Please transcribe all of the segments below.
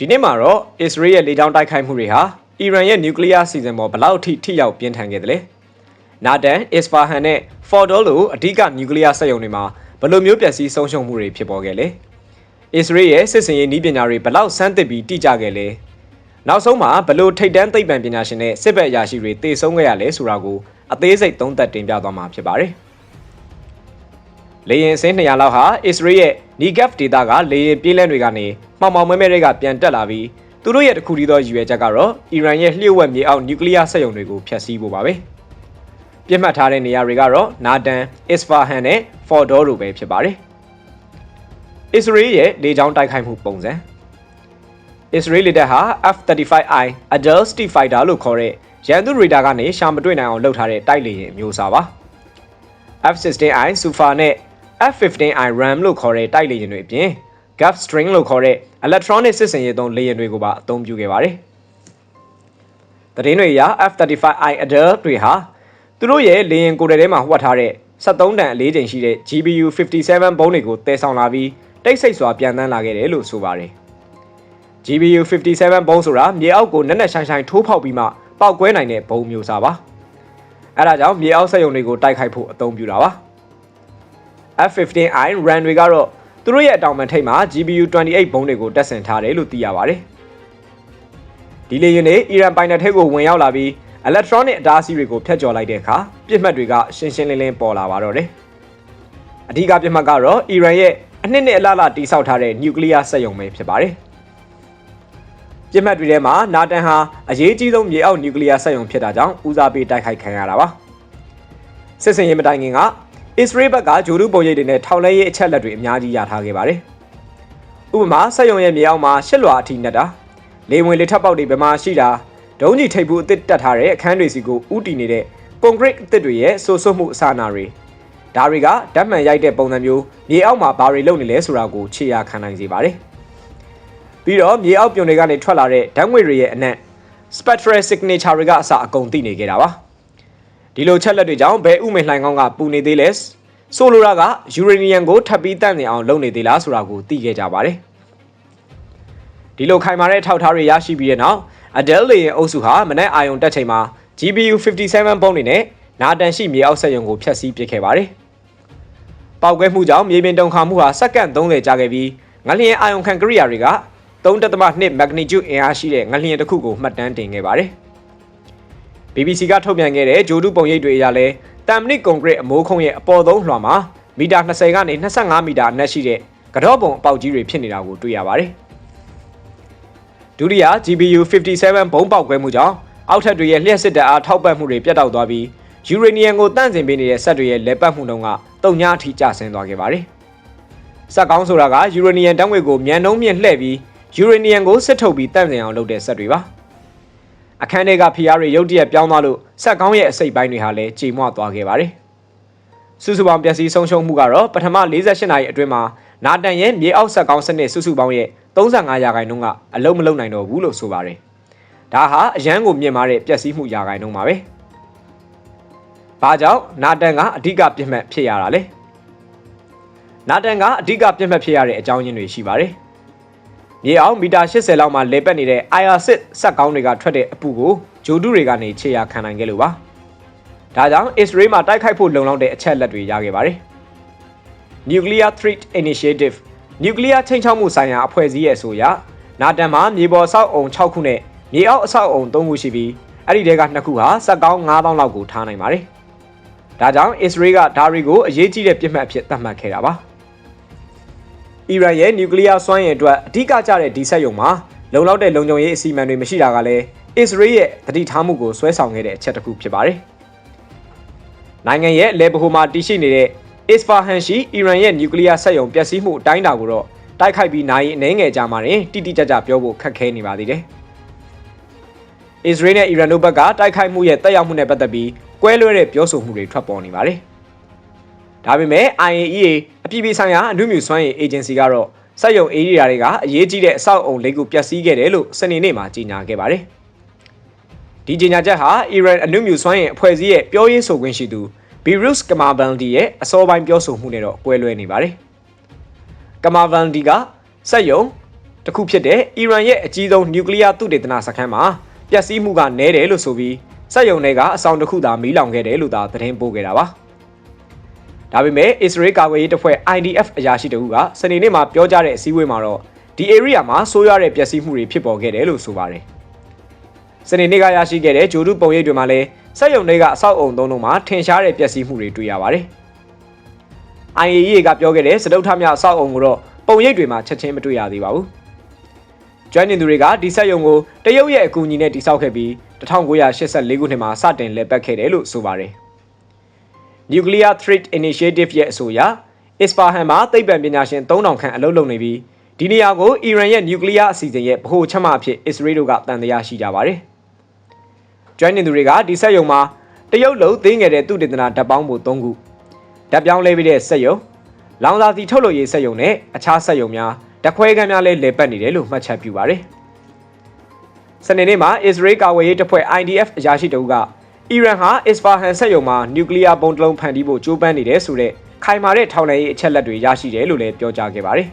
ဒီနေ့မှာတော့အစ္စရေးရဲ့လေကြောင်းတိုက်ခိုက်မှုတွေဟာအီရန်ရဲ့နျူကလ িয়ার စီစဉ်ပေါ်ဘလောက်ထိထိရောက်ပြင်းထန်ခဲ့သလဲနာဒန်အစ္စဖာဟန်နဲ့ဖော်ဒေါလိုအဓိကနျူကလ িয়ারစက်ရုံတွေမှာဘယ်လိုမျိုးပျက်စီးဆုံးရှုံးမှုတွေဖြစ်ပေါ်ခဲ့လဲအစ္စရေးရဲ့စစ်စင်ရေးနည်းပညာတွေဘလောက်စမ်းသစ်ပြီးတိကျခဲ့လဲနောက်ဆုံးမှာဘယ်လိုထိတ်တန်းသိပ္ပံပညာရှင်နဲ့စစ်ဘက်အရာရှိတွေတည်ဆုံးခဲ့ရလဲဆိုတာကိုအသေးစိတ်သုံးသပ်တင်ပြသွားမှာဖြစ်ပါတယ် လေရင်စင်း200လောက်ဟာအစ္စရေးရဲ့ Negev ဒေသကလေရင်ပြေးလန်းတွေကနေမှောင်မှောင်မဲမဲတွေကပြန်တက်လာပြီးသူတို့ရဲ့တခုတည်းသောရည်ရွယ်ချက်ကတော့အီရန်ရဲ့လျှို့ဝှက်မြေအောက်နျူကလ িয়ার စက်ရုံတွေကိုဖျက်ဆီးဖို့ပါပဲပြစ်မှတ်ထားတဲ့နေရာတွေကတော့နာဒန်အစ္စဖာဟန်နဲ့ဖော်ဒေါတို့ပဲဖြစ်ပါတယ်အစ္စရေးရဲ့လေကြောင်းတိုက်ခိုက်မှုပုံစံအစ္စရေးလေတပ်ဟာ F-35I Adulty Fighter လို့ခေါ်တဲ့ရန်သူရေဒါကနေရှာမတွေ့နိုင်အောင်လုပ်ထားတဲ့တိုက်လေယာဉ်အမျိုးအစားပါ F-16I Super နဲ့ F-15I RAM လို့ခေါ်တဲ့တိုက်လေယာဉ်တွေအပြင် Gulf String လို့ခေါ်တဲ့ electronic စစ်စင်ရေးသုံးလေယာဉ်တွေကိုပါအသုံးပြုခဲ့ပါတယ်။သတင်းတွေအရ F-35I Adult တွေဟာသူတို့ရဲ့လေယာဉ်ကိုယ်တည်းထဲမှာဝှက်ထားတဲ့73တန်အလေးချိန်ရှိတဲ့ GBU 57ဘုံးတွေကိုတည်ဆောင်လာပြီးတိတ်ဆိတ်စွာပြန်တန်းလာခဲ့တယ်လို့ဆိုပါတယ်။ GBU 57ဘုံးဆိုတာမြေအောက်ကိုနက်နက်ရှိုင်းရှိုင်းထိုးဖောက်ပြီးမှပောက်ကွဲနိုင်တဲ့ဘုံမျိုးစားပါ။အဲဒါကြောင့်မြေအောက်စက်ရုံတွေကိုတိုက်ခိုက်ဖို့အသုံးပြုတာပါ။ F15I RAN တွေကတော့သူတို့ရဲ့အတောင်ပံထိပ်မှာ GPU 28ဘုံးတွေကိုတက်ဆင်ထားတယ်လို့သိရပါတယ်။ဒီလေယာဉ်တွေအီရန်ပိုင်နယ်ထိပ်ကိုဝင်ရောက်လာပြီး electronic အတားအဆီးတွေကိုဖျက်ကျော်လိုက်တဲ့အခါပြစ်မှတ်တွေကရှင်းရှင်းလင်းလင်းပေါ်လာပါတော့တယ်။အဓိကပြစ်မှတ်ကတော့အီရန်ရဲ့အနှစ်နှစ်အလားလားတိစောက်ထားတဲ့နျူကလ িয়ার စက်ရုံပဲဖြစ်ပါတယ်။ပြစ်မှတ်တွေထဲမှာနာတန်ဟာအရေးကြီးဆုံးမြေအောက်နျူကလ িয়ার စက်ရုံဖြစ်တာကြောင့်ဦးစားပေးတိုက်ခိုက်ခံရတာပါ။စစ်စင်ရေးမတိုင်ခင်က အစ္စရေးဘက်ကဂျိုဒူပုံရိပ်တွေနဲ့ထောက်လဲရေးအချက်လက်တွေအများကြီးရထားခဲ့ပါတယ်။ဥပမာစက်ရုံရဲ့မြေအောက်မှာရှစ်လွာအထိနဲ့တာလေဝင်လေထပ်ပေါက်တွေဘယ်မှာရှိတာဒုံးကြီးထိပ်ဘူးအသစ်တက်ထားတဲ့အခန်းတွေစီကိုဥတီနေတဲ့ကွန်ကရစ်အသစ်တွေရဲ့ဆိုးဆွမှုအစနာတွေဒါတွေကဓာတ်မှန်ရိုက်တဲ့ပုံစံမျိုးမြေအောက်မှာဘာတွေလုပ်နေလဲဆိုတာကိုခြေရာခံနိုင်စေပါတယ်။ပြီးတော့မြေအောက်ပြုံတွေကနေထွက်လာတဲ့ဓာတ်ငွေတွေရဲ့အနက် spectral signature တွေကအစအကုန်သိနေကြတာပါ။ ဒီလိုချက်လက်တွေကြောင့်ဘဲဥမင်လှိုင်ကောင်းကပူနေသေးလဲဆိုလိုတာကယူရေနီယံကိုထပ်ပြီးတန့်နေအောင်လုပ်နေသေးလားဆိုတာကိုသိခဲ့ကြပါတယ်ဒီလိုခိုင်မာတဲ့ထောက်ထားတွေရရှိပြီးတဲ့နောက် Adele လေရင်အုပ်စုဟာမနေ့အာယုံတက်ချိန်မှာ GPU 57ဘုံးနေနဲ့နာတန်ရှိမြေအောက်ဆက်ရုံကိုဖျက်ဆီးပစ်ခဲ့ပါတယ်။ပောက်ကွဲမှုကြောင့်မြေပြင်တုန်ခါမှုဟာစက္ကန့်30ကြာခဲ့ပြီးငလျင်အာယုံခံကရိယာတွေက3.2 magnitude အင်အားရှိတဲ့ငလျင်တစ်ခုကိုမှတ်တမ်းတင်ခဲ့ပါတယ်။ BBC ကထုတ်ပြန်ခဲ့တဲ့ဂျိုဒူပုံရိပ်တွေအရလဲတမ်မနစ်ကွန်ကရစ်အမိုးခုံးရဲ့အပေါ်ဆုံးလွှာမှာမီတာ20ကနေ25မီတာအနက်ရှိတဲ့ကတော့ပုံအပေါက်ကြီးတွေဖြစ်နေတာကိုတွေ့ရပါတယ်။ဒုတိယ GBU 57ဘုံပေါက်ကွဲမှုကြောင့်အောက်ထပ်တွေရဲ့လျှက်စစ်တပ်အားထောက်ပံ့မှုတွေပြတ်တောက်သွားပြီးယူရေနီယံကိုတန့်စင်ပေးနေတဲ့စက်တွေရဲ့လက်ပတ်မှုတုံးကတုံညာအထိကျဆင်းသွားခဲ့ပါတယ်။စက်ကောင်းဆိုတာကယူရေနီယံတန်းငွေကိုမြန်နှုံးမြင့်လှည့်ပြီးယူရေနီယံကိုစစ်ထုတ်ပြီးတန့်စင်အောင်လုပ်တဲ့စက်တွေပါ။ အခန်းထဲကဖီယားတွေရုတ်တရက်ပြောင်းသွားလို့ဆက်ကောင်းရဲ့အစိတ်ပိုင်းတွေဟာလည်းကြေမွသွားခဲ့ပါတယ်။စုစုပေါင်းပျက်စီးဆုံးရှုံးမှုကတော့ပထမ48နာရီအတွင်းမှာနာတန်ရဲ့မြေအောက်ဆက်ကောင်းစနစ်စုစုပေါင်းရဲ့35ရာခိုင်နှုန်းကအလုံးမလုံးနိုင်တော့ဘူးလို့ဆိုပါတယ်။ဒါဟာအရန်ကိုမြင့်မားတဲ့ပျက်စီးမှုရာခိုင်နှုန်းပါပဲ။ဘာကြောင့်နာတန်ကအဓိကပြစ်မှတ်ဖြစ်ရတာလဲ။နာတန်ကအဓိကပြစ်မှတ်ဖြစ်ရတဲ့အကြောင်းရင်းတွေရှိပါတယ်။ မြေအောင်မီတာ80လောက်မှလေပတ်နေတဲ့ IR6 ဆက်ကောင်းတွေကထွက်တဲ့အပူကိုဂျိုဒူတွေကနေခြေရာခံနိုင်ခဲ့လို့ပါ။ဒါကြောင့် Israel မှာတိုက်ခိုက်ဖို့လုံလောက်တဲ့အချက်လက်တွေရခဲ့ပါတယ်။ Nuclear Threat Initiative နျူကလ িয়ার ချိန်ချောက်မှုဆိုင်ရာအဖွဲ့အစည်းရဲ့အဆိုအရနာတန်မှာမြေပေါ်ဆောက်အုံ6ခုနဲ့မြေအောက်အဆောက်အုံ3ခုရှိပြီးအဲ့ဒီတဲက2ခုဟာစက်ကောင်း9000လောက်ကိုထားနိုင်ပါတယ်။ဒါကြောင့် Israel ကဒါတွေကိုအရေးကြီးတဲ့ပြစ်မှတ်အဖြစ်သတ်မှတ်ခဲ့တာပါ။ အီရန်ရဲ့နျူကလ িয়ার စွမ်းရည်အတွက်အဓိကကျတဲ့ဒီဆက်ယုံမှာလုံလောက်တဲ့လုံခြုံရေးအစီအမံတွေမရှိတာကလည်းအစ္စရေးရဲ့တတိထားမှုကိုဆွဲဆောင်ခဲ့တဲ့အချက်တစ်ခုဖြစ်ပါတယ်။နိုင်ငံရဲ့လေဘဟိုမှာတည်ရှိနေတဲ့ Isfahan ရှိအီရန်ရဲ့နျူကလ িয়ার ဆက်ယုံပျက်စီးမှုအတိုင်းအတာကိုတော့တိုက်ခိုက်ပြီးနိုင်အနှဲငယ်ကြမှာတင်တိတိကျကျပြောဖို့ခက်ခဲနေပါသေးတယ်။အစ္စရေးနဲ့အီရန်တို့ဘက်ကတိုက်ခိုက်မှုရဲ့တက်ရောက်မှုနဲ့ပတ်သက်ပြီးကွဲလွဲတဲ့ပြောဆိုမှုတွေထွက်ပေါ်နေပါတယ်။ဒါပေမဲ့ IAEA အ ပြည်ပြည်ဆိုင်ရာအမှုမြူစွမ်းရည် agency ကတော့စက်ယုံအေရီယာတွေကအရေးကြီးတဲ့အဆောက်အုံလေးခုပျက်စီးခဲ့တယ်လို့စနေနေ့မှာကြေညာခဲ့ပါတယ်။ဒီကြေညာချက်ဟာ Iran အမှုမြူစွမ်းရည်အဖွဲ့အစည်းရဲ့ပြောရေးဆိုခွင့်ရှိသူ Birus Kamalvandi ရဲ့အစောပိုင်းပြောဆိုမှုနဲ့တော့ကွဲလွဲနေပါတယ်။ Kamalvandi ကစက်ယုံတစ်ခုဖြစ်တဲ့အီရန်ရဲ့အကြီးဆုံးနျူကလ িয়ার သုတေသနစခန်းမှာပျက်စီးမှုကနည်းတယ်လို့ဆိုပြီးစက်ယုံတွေကအဆောင်တစ်ခုသာမီးလောင်ခဲ့တယ်လို့သာသတင်းပို့ခဲ့တာပါ ဒါပေမဲ့အစ္စရေးကာကွယ်ရေးတပ်ဖွဲ့ IDF အရာရှိတအုပ်ကစနေနေ့မှာပြောကြားတဲ့အစည်းအဝေးမှာတော့ဒီ area မှာဆိုးရွားတဲ့ပျက်စီးမှုတွေဖြစ်ပေါ်ခဲ့တယ်လို့ဆိုပါတယ်စနေနေ့ကရရှိခဲ့တဲ့ဂျိုဒုပုံရိပ်တွေမှာလည်းစက်ယုံတွေကအဆောက်အုံသုံးလုံးမှာထင်ရှားတဲ့ပျက်စီးမှုတွေတွေ့ရပါတယ် IAEA ကပြောခဲ့တဲ့စတုထမြောက်အဆောက်အုံကိုတော့ပုံရိပ်တွေမှာချက်ချင်းမတွေ့ရသေးပါဘူးကျွမ်းကျင်သူတွေကဒီဆက်ယုံကိုတရုတ်ရဲ့အကူအညီနဲ့တိစောက်ခဲ့ပြီး1984ခုနှစ်မှာစတင်လည်ပတ်ခဲ့တယ်လို့ဆိုပါတယ်။ Nuclear Threat Initiative ရဲ့အဆိုအရ Isfahan မှာသိပ္ပံပညာရှင်3000ခန့်အလုပ်လုပ်နေပြီးဒီနေရာကိုအီရန်ရဲ့နျူကလ িয়ার အစီအစဉ်ရဲ့ဗဟိုချက်မအဖြစ်အစ္စရေးတို့ကတန်တရားရှိကြပါတယ်။ကျွမ်းကျင်သူတွေကဒီဆက်ယုံမှာတရုတ်လုံသိငယ်တဲ့သူတေသနာဓာတ်ပေါင်းမှု3ခုဓာတ်ပြောင်းလဲပြီးတဲ့ဆက်ယုံလောင်စာစီထုတ်လုပ်ရေးဆက်ယုံနဲ့အခြားဆက်ယုံများဓာတ်ခွဲခန်းများလည်းလေပတ်နေတယ်လို့မှတ်ချက်ပြုပါတယ်။စနေနေ့မှာအစ္စရေးကာဝေးရေးတပ်ဖွဲ့ IDF အရာရှိတအုပ်က အီရန်ဟာအစ္စဖာဟန်ဆက်ယုံမှာနျူကလ িয়ার ဘုံတစ်လုံးဖန်တီးဖို့ကြိုးပမ်းနေတယ်ဆိုတဲ့ခိုင်မာတဲ့ထောက်လှမ်းရေးအချက်လက်တွေရရှိတယ်လို့လည်းပြောကြားခဲ့ပါတယ်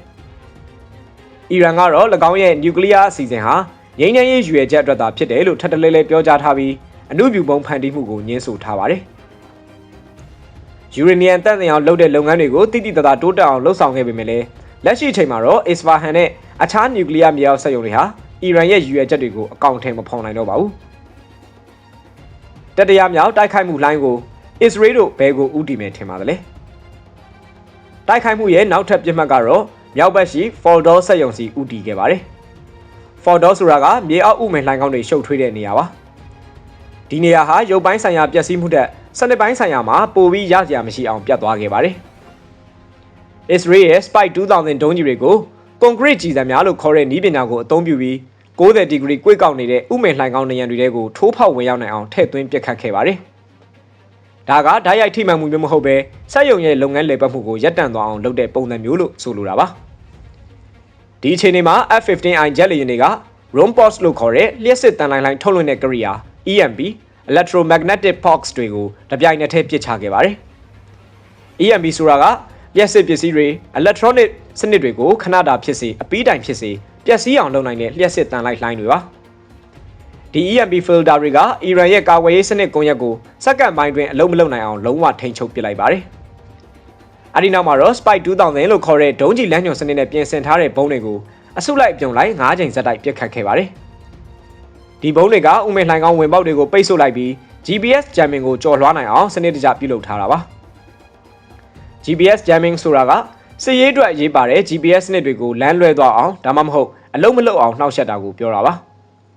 ။အီရန်ကတော့၎င်းရဲ့နျူကလ িয়ার အစီအစဉ်ဟာငြိမ်းချမ်းရေးရွေချက်အတွက်သာဖြစ်တယ်လို့ထပ်တလဲလဲပြောကြားထားပြီးအမှုပြုပုံဖန်တီးမှုကိုညှင်းဆိုထားပါတယ်။ယူရေနီယံတန့်စင်အောင်လုပ်တဲ့လုပ်ငန်းတွေကိုတိတိတသားတိုးတက်အောင်လှုပ်ဆောင်ခဲ့ပေမဲ့လည်းလက်ရှိအချိန်မှာတော့အစ္စဖာဟန်နဲ့အခြားနျူကလ িয়ার မြေအောက်စက်ရုံတွေဟာအီရန်ရဲ့ရည်ရွယ်ချက်တွေကိုအကောင့်ထဲမဖော်နိုင်တော့ပါဘူး။ တတရားမြောက်တိုက်ခိုက်မှုလိုင်းကိုအစ္စရေးတို့ဘယ်ကိုဥတီမယ်ထင်ပါသလဲ။တိုက်ခိုက်မှုရဲ့နောက်ထပ်ပြစ်မှတ်ကတော့မြောက်ဘက်ရှိ Fordor စက်ရုံစီဥတီခဲ့ပါတယ်။ Fordor ဆိုတာကမြေအောက်ဥမင်လှိုင်းကောင်းတွေရှုပ်ထွေးတဲ့နေရာပါ။ဒီနေရာဟာရုပ်ပိုင်းဆိုင်ရာပျက်စီးမှုတဲ့စနစ်ပိုင်းဆိုင်ရာမှာပိုပြီးရစရာမရှိအောင်ပြတ်သွားခဲ့ပါတယ်။ Israel ရဲ့ Spike 2000ဒုံးကြီးတွေကိုကွန်ကရစ်ကြည်စံများလို့ခေါ်တဲ့နည်းပညာကိုအသုံးပြုပြီး 90ဒီဂရီကွေ့ကောက်နေတဲ့ဥမင်လှိုင်ကောင်းနေရန်တွေကိုထိုးဖောက်ဝင်ရောက်နိုင်အောင်ထည့်သွင်းပစ်ခတ်ခဲ့ပါတယ်။ဒါကဓာတ်ရိုက်ထိမှန်မှုမျိုးမဟုတ်ပဲစက်ရုံရဲ့လုပ်ငန်းလည်ပတ်မှုကိုရပ်တန့်သွားအောင်လုပ်တဲ့ပုံစံမျိုးလို့ဆိုလိုတာပါ။ဒီအချိန်မှာ F-15I ဂျက်လေယာဉ်တွေက Rompos လို့ခေါ်တဲ့လျှက်စစ်တန်လိုင်းလိုင်းထုတ်လွှင့်တဲ့ကိရိယာ EMP Electromagnetic Pulse တွေကိုတပြိုင်နက်တည်းပစ်ချခဲ့ပါတယ်။ EMP ဆိုတာကလျှက်စစ်ပစ္စည်းတွေ electronic စနစ်တွေကိုခဏတာဖြစ်စေအပီးတိုင်ဖြစ်စေပျက်စီးအောင်လုပ်နိုင်တဲ့လျှက်စစ်တန်လိုက်လှိုင်းတွေပါဒီ EMP filter တွေကအီရန်ရဲ့ကာကွယ်ရေးစနစ်ကွန်ရက်ကိုစက္ကန့်ပိုင်းတွင်အလုံးမလုံးနိုင်အောင်လုံးဝထိန်းချုပ်ပစ်လိုက်ပါတယ်အဲဒီနောက်မှာတော့ Spike 2000လို့ခေါ်တဲ့ဒုံးကျည်လမ်းညွှန်စနစ်နဲ့ပြင်ဆင်ထားတဲ့ဘုံတွေကိုအစုလိုက်ပြုံလိုက်၅ချိန်ဇက်တိုက်ပစ်ခတ်ခဲ့ပါတယ်ဒီဘုံတွေကဥမင်လှိုင်ကောင်းဝင်ပေါက်တွေကိုပိတ်ဆို့လိုက်ပြီး GPS jamming ကိုကြော်လွှားနိုင်အောင်စနစ်တကျပြုလုပ်ထားတာပါ GPS jamming ဆိုတာက စစ်ရေးအတွက်ရေးပါတဲ့ GPS နစ်တွေကိုလမ်းလွဲသွားအောင်ဒါမှမဟုတ်အလုံးမလုံးအောင်နှောက်ယှက်တာကိုပြောတာပါ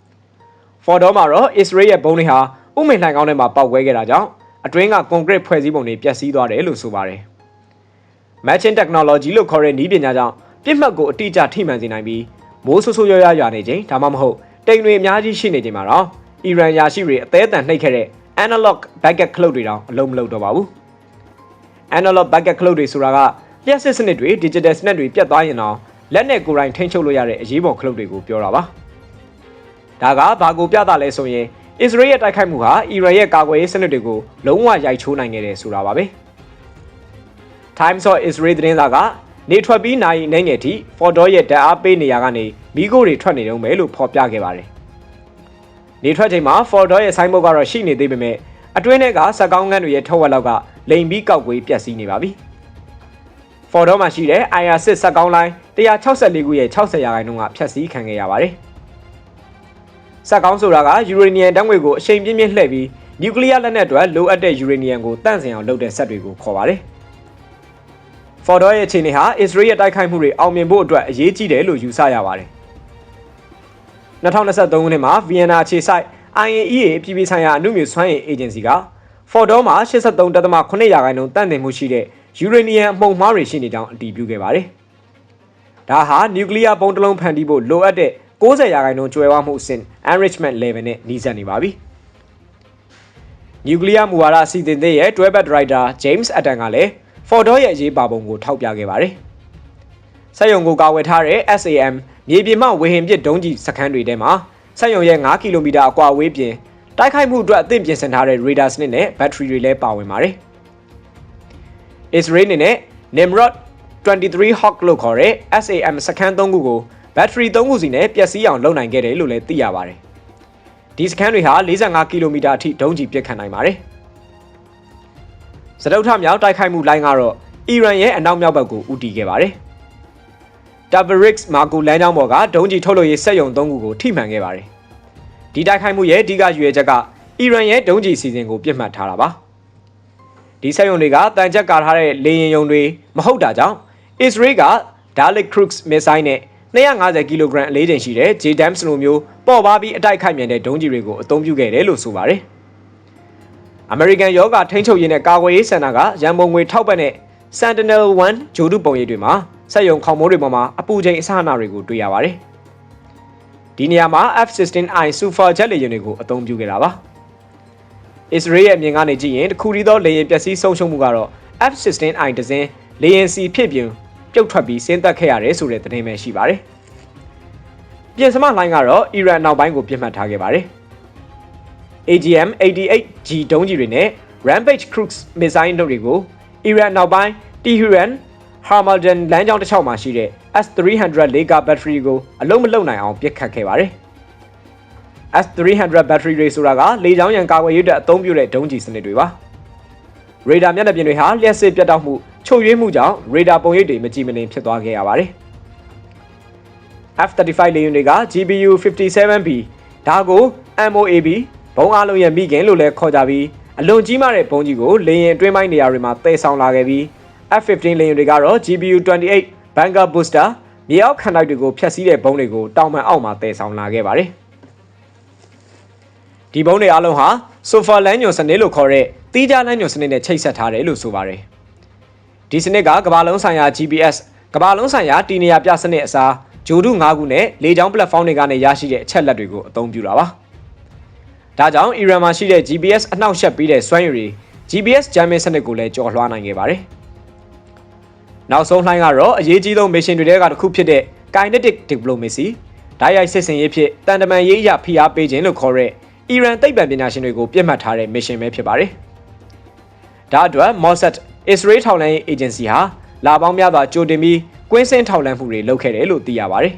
။ Fordor မှာတော့ Israel ရဲ့ဘုံတွေဟာဥမင်လှိုင်ကောင်းထဲမှာပောက်ကွဲခဲ့တာကြောင့်အတွင်းကကွန်ကရစ်ဖွဲ့စည်းပုံတွေပျက်စီးသွားတယ်လို့ဆိုပါတယ်။ Matching technology လို့ခေါ်တဲ့နည်းပညာကြောင့်ပြစ်မှတ်ကိုအတိအကျထိမှန်စေနိုင်ပြီးမိုးဆူဆူရွရွရွနေချိန်ဒါမှမဟုတ်တိမ်တွေအများကြီးရှိနေချိန်မှာတော့အီရန်ယာရှိတွေအသေးအံနှိပ်ခဲ့တဲ့ analog backup ခလုတ်တွေတောင်အလုံးမလုံးတော့ပါဘူး။ analog backup ခလုတ်တွေဆိုတာက လျှက်စစ်စနစ်တွေ digital စနစ်တွေပြတ်သွားရင်တော့လက်နဲ့ကိုယ်တိုင်ထိန်းချုပ်လို့ရတဲ့အရေးပေါ်ခလုတ်တွေကိုပြောတာပါ။ဒါကဘာကိုပြသလဲဆိုရင်အစ္စရေးရဲ့တိုက်ခိုက်မှုဟာအီရန်ရဲ့ကာကွယ်ရေးစနစ်တွေကိုလုံးဝရိုက်ချိုးနိုင်ခဲ့တယ်ဆိုတာပါပဲ။ Times of Israel သတင်းစာကနေထွက်ပြီးနိုင်နေငယ်ထိဖော်တော်ရဲ့ဓာတ်အားပေးနေရာကနေမိခိုးတွေထွက်နေတုံးပဲလို့ဖော်ပြခဲ့ပါတယ်။နေထွက်ချိန်မှာဖော်တော်ရဲ့ဆိုင်းဘုတ်ကတော့ရှိနေသေးပေမဲ့အတွင်းထဲကစက်ကောင်းငန်းတွေရဲ့ထောက်ဝက်လောက်ကလိမ်ပြီးကောက်ကွေးပျက်စီးနေပါပြီ။ ဖော်တော့မှာရှိတဲ့ IR6 စက်ကောင်းလိုင်း164ခုရဲ့60ရာခိုင်နှုန်းကဖျက်ဆီးခံခဲ့ရပါတယ်။စက်ကောင်းဆိုတာကယူရေနီယံဓာတ်ငွေကိုအရှိန်ပြင်းပြင်းလှည့်ပြီးနျူကလ িয়ার လက်နက်တွေလိုအပ်တဲ့ယူရေနီယံကိုတန့်စင်အောင်လုပ်တဲ့စက်တွေကိုခေါ်ပါတယ်။ဖော်တော့ရဲ့အခြေအနေဟာအစ္စရေးရဲ့တိုက်ခိုက်မှုတွေအောင်မြင်ဖို့အတွက်အရေးကြီးတယ်လို့ယူဆရပါတယ်။2023ခုနှစ်မှာဗီယက်နာအခြေစိုက် IAEA ပြည်ပဆိုင်ရာအမှုမျိုးစွမ်းအင်အေဂျင်စီကဖော်တော့မှာ83.8ရာခိုင်နှုန်းတန့်တင်မှုရှိတဲ့ ယူရေနီယံအမှုန်မှားတွေရှိနေကြောင်းအတည်ပြုခဲ့ပါတယ်။ဒါဟာနျူကလ িয়ার ဘုံတစ်လုံးဖန်တီးဖို့လိုအပ်တဲ့60ရာခိုင်နှုန်းကျွဲဝမှုအဆင့် enrichment level နဲ့နှီးစပ်နေပါပြီ။နျူကလ িয়ার မူဝါဒအစီအစဉ်တဲ့ရဲ့တွဲဘက်ဒရိုက်တာ James Attan ကလည်း Fordor ရဲ့အရေးပါပုံကိုထောက်ပြခဲ့ပါတယ်။စက်ရုံကိုကာဝယ်ထားတဲ့ SAM မြေပြင်မှဝေဟင်ပစ်ဒုံးကျည်စခန်းတွေထဲမှာစက်ရုံရဲ့9ကီလိုမီတာအကွာအဝေးပြင်တိုက်ခိုက်မှုအတွက်အသင့်ပြင်ဆင်ထားတဲ့ radar စနစ်နဲ့ဘက်ထရီတွေလည်းပါဝင်ပါတယ်။ Israel အနေနဲ့ Nimrod 23 Hawk လို့ခေါ်တဲ့ SAM စခန်း၃ခုကိုဘက်ထရီ3ခုစီနဲ့ပျက်စီးအောင်လုပ်နိုင်ခဲ့တယ်လို့လည်းသိရပါတယ်။ဒီစခန်းတွေဟာ45ကီလိုမီတာအထိဒုံးကျည်ပစ်ခတ်နိုင်ပါတယ်။စတုထမြောက်တိုက်ခိုက်မှုလိုင်းကတော့အီရန်ရဲ့အနောက်မြောက်ဘက်ကိုဦးတည်ခဲ့ပါတယ်။ Tabarix မာကူလမ်းကြောင်းပေါ်ကဒုံးကျည်ထုတ်လုပ်ရေးစက်ရုံ3ခုကိုထိမှန်ခဲ့ပါတယ်။ဒီတိုက်ခိုက်မှုရဲ့အဓိကရည်ရွယ်ချက်က အီရန်ရဲ့ဒုံးကျည်စီစဉ်ကိုပြစ်မှတ်ထားတာပါ။ ဒီစက်ရုံတွေကတန်ချက်ကာထားတဲ့လေရင်ယုံတွေမဟုတ်တာကြောင့် Israel က Dalek Crux missile နဲ့250ကီလိုဂရမ်အလေးချိန်ရှိတဲ့ J-Dams လိုမျိုးပေါ်ပါပြီးအတိုက်ခိုက်မြန်တဲ့ဒုံးကျည်တွေကိုအသုံးပြုခဲ့တယ်လို့ဆိုပါတယ်။ American ယောဂထိန်းချုပ်ရေးနဲ့ကာကွယ်ရေးစင်တာကရန်ပုံငွေထောက်ပံ့တဲ့ Sentinel-1 ဂျိုဒုပုံရိပ်တွေမှာစက်ရုံခေါင်မိုးတွေပေါ်မှာအပူချိန်အစအနတွေကိုတွေ့ရပါတယ်။ဒီနေရာမှာ F-16I Super Jet လေယာဉ်တွေကိုအသုံးပြုခဲ့တာပါ။ Israel ရဲ့အမြင်ကနေကြည့်ရင်တခုတည်းသောလေယာဉ်ပျက်စီးဆုံးရှုံးမှုကတော့ F-16I တစင်းလေယာဉ်စီဖြစ်ပြင်ပြုတ်ထွက်ပြီးဆင်းသက်ခဲ့ရတယ်ဆိုတဲ့သတင်းပဲရှိပါတယ်။ပြင်စမလိုင်းကတော့အီရန်နောက်ပိုင်းကိုပြစ်မှတ်ထားခဲ့ပါတယ်။ AGM 88G ဒုံးကျည်တွေနဲ့ Rampage Cruise missile တို့တွေကိုအီရန်နောက်ပိုင်း Tehran Hamadan လမ်းကြောင်းတစ်လျှောက်မှာရှိတဲ့ S300 Leica battery ကိုအလုံးမလုံးနိုင်အောင်ပစ်ခတ်ခဲ့ပါတယ်။ S300 battery တွေဆိုတာကလေကြောင်းရန်ကာကွယ်ရေးအတွက်အသုံးပြုတဲ့ဒုံးကျည်စနစ်တွေပါ။ရေဒါမျက်နှာပြင်တွေဟာလျှက်စစ်ပြတ်တောက်မှုချုပ်ရွေးမှုကြောင့်ရေဒါပုံရိပ်တွေမကြည်မလင်ဖြစ်သွားခဲ့ရပါတယ်။ F35 လေယာဉ်တွေက GBU 57B ဒါကို MOAB ဘုံအားလုံးရဲ့မိခင်လို့လည်းခေါ်ကြပြီးအလွန်ကြီးမားတဲ့ဘုံကြီးကိုလေယာဉ်အတွင်းပိုင်းနေရာတွေမှာတည်ဆောင်လာခဲ့ပြီး F15 လေယာဉ်တွေကတော့ GBU 28 Vanguard Booster မြေအောက်ခံတိုက်တွေကိုဖျက်ဆီးတဲ့ဘုံတွေကိုတောင်ပံအောက်မှာတည်ဆောင်လာခဲ့ပါတယ်။ ဒီဘုံတွေအားလုံးဟာ Sofa လမ်းညွန်စနစ်လို့ခေါ်တဲ့တီးခြားလမ်းညွန်စနစ်နဲ့ချိတ်ဆက်ထားတယ်လို့ဆိုပါတယ်။ဒီစနစ်ကကမ္ဘာလုံးဆိုင်ရာ GPS ကမ္ဘာလုံးဆိုင်ရာတီနေရာပြစနစ်အစားဂျိုဒု၅ခုနဲ့လေကြောင်းပလက်ဖောင်းတွေကနေရရှိတဲ့အချက်လက်တွေကိုအသုံးပြုတာပါ။ဒါကြောင့်အီရန်မှာရှိတဲ့ GPS အနှောက်အယှက်ပေးတဲ့စွမ်းရည်တွေ GPS ဂျမ်မင်စနစ်ကိုလည်းကျော်လွှားနိုင်ခဲ့ပါတယ်။နောက်ဆုံးလှိုင်းကတော့အရေးကြီးဆုံးမစ်ရှင်တွေထဲကတစ်ခုဖြစ်တဲ့ Kinetic Diplomacy ဓာတ်ရိုက်စစ်စင်ရေးဖြစ်တန်တမန်ရေးအရာဖိအားပေးခြင်းလို့ခေါ်တဲ့ အီရန်သိပ္ပံပညာရှင်တွေကိုပြစ်မှတ်ထားတဲ့မစ်ရှင်ပဲဖြစ်ပါတယ်။ဒါအတွက် Mossad Israel ထောက်လှမ်းရေး agency ဟာလာပေါင်းများစွာကြိုတင်ပြီးကွင်းစင်းထောက်လှမ်းမှုတွေလုပ်ခဲ့တယ်လို့သိရပါတယ်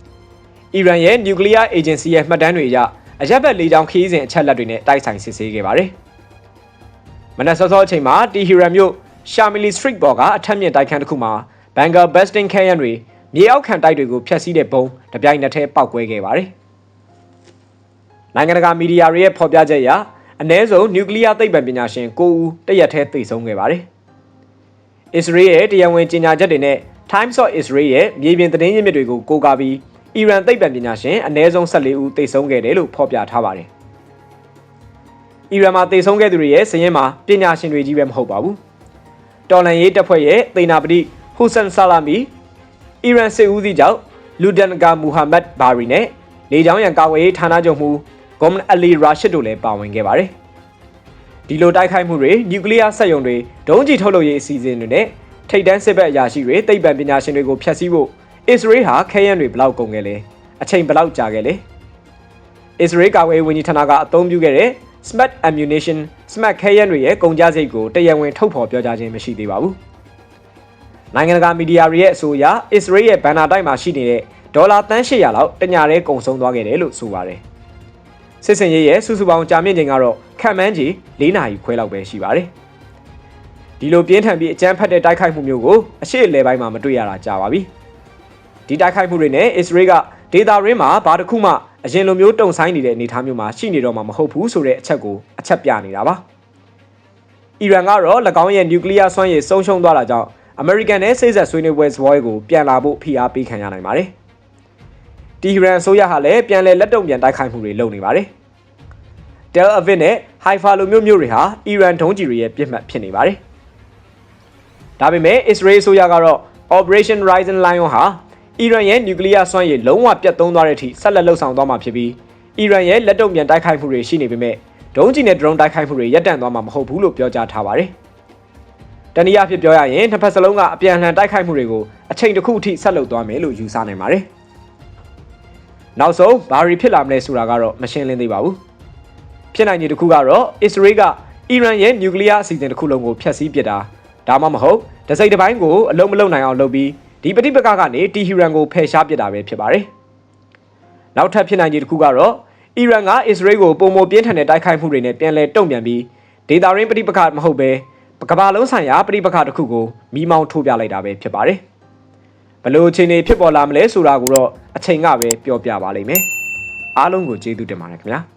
။အီရန်ရဲ့ Nuclear Agency ရဲ့မှတ်တမ်းတွေအရအရက်ဘက်လေကြောင်းခရီးစဉ်အချက်လက်တွေနဲ့တိုက်ဆိုင်စစ်ဆေးခဲ့ပါတယ်။မနက်စောစောအချိန်မှာတီဟီရန်မြို့ Shamili Street ပေါ်ကအထက်မြင့်တိုက်ခန်းတစ်ခုမှာ Banger Besting ခဲယမ်းတွေမြေအောက်ခံတိုက်တွေကိုဖျက်ဆီးတဲ့ဘုံတပြိုင်နက်တည်းပောက်ကွဲခဲ့ပါတယ်။ နိုင်ငံတကာမီဒီယာတွေရဲ့ဖော်ပြချက်အရအ ਨੇ ဆုံးနျူကလ িয়ার သိပ္ပံပညာရှင်9ဦးတရက်တည်းသေဆုံးခဲ့ပါတယ်။ Israel ရဲ့တရားဝင်ကြေညာချက်တွေနဲ့ Times of Israel ရဲ့မြေပြင်သတင်းရင်းမြစ်တွေကိုကိုးကားပြီးအီရန်သိပ္ပံပညာရှင်အ ਨੇ ဆုံး14ဦးသေဆုံးခဲ့တယ်လို့ဖော်ပြထားပါတယ်။အီရန်မှာသေဆုံးခဲ့သူတွေရဲ့စည်ရင်းမှာပညာရှင်တွေကြီးပဲမဟုတ်ပါဘူး။တော်လန်ရေးတပ်ဖွဲ့ရဲ့သေနာပတိဟူဆန်ဆာလာမီအီရန်စစ်ဦးစီးချုပ်လူဒန်ဂါမူဟာမက်ဘာရီနဲ့လေကြောင်းရန်ကာကွယ်ရေးဌာနချုပ်မှူး ဂွန်အလီရာရှစ်တို့လည်းပါဝင်ခဲ့ပါတယ်။ဒီလိုတိုက်ခိုက်မှုတွေနျူကလ িয়ার စက်ရုံတွေဒုံးကျည်ထုတ်လုပ်ရေးအစီအစဉ်တွေနဲ့ထိပ်တန်းစစ်ဘက်အရာရှိတွေသိပ္ပံပညာရှင်တွေကိုဖျက်ဆီးဖို့အစ္စရေးဟာခဲယမ်းတွေဘလောက်ကုန်ခဲ့လဲအချိန်ဘလောက်ကြာခဲ့လဲအစ္စရေးကာကွယ်ရေးဝန်ကြီးဌာနကအသုံးပြုခဲ့တဲ့ Smart Ammunition Smart ခဲယမ်းတွေရဲ့ကုန်ကျစရိတ်ကိုတရားဝင်ထုတ်ဖော်ပြောကြားခြင်းမရှိသေးပါဘူးနိုင်ငံတကာမီဒီယာတွေရဲ့အဆိုအရအစ္စရေးရဲ့ဘန်နာတိုက်မှာရှိနေတဲ့ဒေါ်လာတန်း800လောက်တညာရဲကုန်ဆုံးသွားခဲ့တယ်လို့ဆိုပါတယ် စစ်စင်ရေးရဲ့စုစုပေါင်းကြာမြင့်ချိန်ကတော့ခံမှန်းကြီး၄နာရီခွဲလောက်ပဲရှိပါတယ်ဒီလိုပြင်းထန်ပြီးအကြမ်းဖက်တဲ့တိုက်ခိုက်မှုမျိုးကိုအရှိအလဲပိုင်းမှာမတွေ့ရတာကြာပါပြီဒီတိုက်ခိုက်မှုတွေနဲ့အစ္စရေးကဒေတာရင်းမှာဘာတစ်ခုမှအရင်လိုမျိုးတုံဆိုင်နေတဲ့အနေအထားမျိုးမှာရှိနေတော့မှမဟုတ်ဘူးဆိုတဲ့အချက်ကိုအချက်ပြနေတာပါအီရန်ကတော့၎င်းရဲ့နျူကလ িয়ার စွမ်းရည်ဆုံးရှုံးသွားတာကြောင့်အမေရိကန်နဲ့စိတ်ဆက်ဆွေးနွေးပွဲစပွဲကိုပြန်လာဖို့ဖိအားပေးခံရနိုင်ပါတယ် တီဟီရန်အစိုးရဟာလည်းပြန်လည်လက်တုံ့ပြန်တိုက်ခိုက်မှုတွေလုပ်နေပါတယ်။ Tel Aviv နဲ့ Haifa လိုမျိုးမြို့တွေဟာအီရန်ဒုံးကျည်တွေရဲ့ပြစ်မှတ်ဖြစ်နေပါတယ်။ဒါပေမဲ့ Israel အစိုးရကတော့ Operation Horizon Lion ဟာအီရန်ရဲ့နျူကလ িয়ার စွမ်းရည်လုံးဝပြတ်သုံးသွားတဲ့အထိဆက်လက်လှုပ်ဆောင်သွားမှာဖြစ်ပြီးအီရန်ရဲ့လက်တုံ့ပြန်တိုက်ခိုက်မှုတွေရှိနေပေမဲ့ဒုံးကျည်နဲ့ drone တိုက်ခိုက်မှုတွေရပ်တန့်သွားမှာမဟုတ်ဘူးလို့ပြောကြားထားပါတယ်။တနည်းအားဖြင့်ပြောရရင်တစ်ဖက်စလုံးကအပြန်အလှန်တိုက်ခိုက်မှုတွေကိုအချိန်တစ်ခုအထိဆက်လုပ်သွားမယ်လို့ယူဆနိုင်ပါတယ်။ နောက်ဆုံးဘာရီဖြစ်လာမလဲဆိုတာကတော့မရှင်းလင်းသေးပါဘူး။ဖြစ်နိုင်ခြေတစ်ခုကတော့အစ္စရေးကအီရန်ရဲ့နျူကလ িয়ার အစီအစဉ်တစ်ခုလုံးကိုဖျက်ဆီးပစ်တာဒါမှမဟုတ်တစိမ့်တစ်ပိုင်းကိုအလုံးမလုံးနိုင်အောင်လုပ်ပြီးဒီပဋိပက္ခကနေတီဟီရန်ကိုဖယ်ရှားပစ်တာပဲဖြစ်ပါတယ်။နောက်ထပ်ဖြစ်နိုင်ခြေတစ်ခုကတော့အီရန်ကအစ္စရေးကိုပုံမပြင်းထန်တဲ့တိုက်ခိုက်မှုတွေနဲ့ပြန်လည်တုံ့ပြန်ပြီးဒေတာရင်းပဋိပက္ခမဟုတ်ပဲကမ္ဘာလုံးဆိုင်ရာပဋိပက္ခတစ်ခုကိုမိမောင်းထိုးပြလိုက်တာပဲဖြစ်ပါတယ်။ ဘလို့အခြေအနေဖြစ်ပေါ်လာမလဲဆိုတာကိုတော့အချိန်ကပဲပြောပြပါလိမ့်မယ်။အားလုံးကိုကျေးဇူးတင်ပါတယ်ခင်ဗျာ။